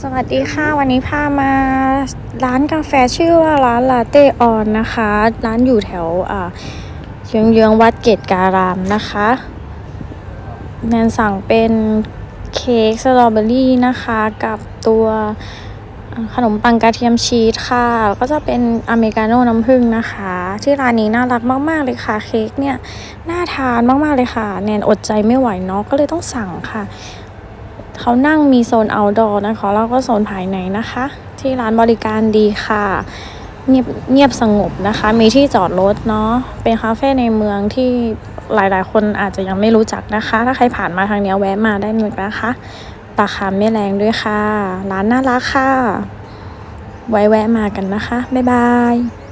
สวัสดีค่ะวันนี้พามาร้านกาแฟชื่อว่าร้านลาเต้ออนนะคะ ร้านอยู่แถวอ่าเยื้องเยื้องวัดเกตการามนะคะแนนสั่งเป็นเค้กสตรอเบอรี่นะคะกับตัวขนมปังกระเทียมชีสค่ะแล้วก็จะเป็นอเมริกาโน่น้ำผึ้งนะคะ ที่ร้านนี้น่ารักมาก ๆ เลยค่ะเค้กเนี่ยน่าทานมาก ๆ เลยค่ะ แนนอดใจไม่ไหวเนาะก็เลยต้องสั่งค่ะ เขานั่งมีโซน outdoor นะคะแล้วก็โซนภายในนะคะ ที่ร้านบริการดีค่ะ เงียบเงียบสงบนะคะ มีที่จอดรถเนาะเป็นคาเฟ่ในเมืองที่หลายๆ คนอาจจะยังไม่รู้จักนะคะ ถ้าใครผ่านมาทางนี้แวะมาได้หนึ่งนะคะราคาไม่แรงด้วยค่ะ ร้านน่ารักค่ะ ไว้แวะมากันนะคะ บ๊ายบาย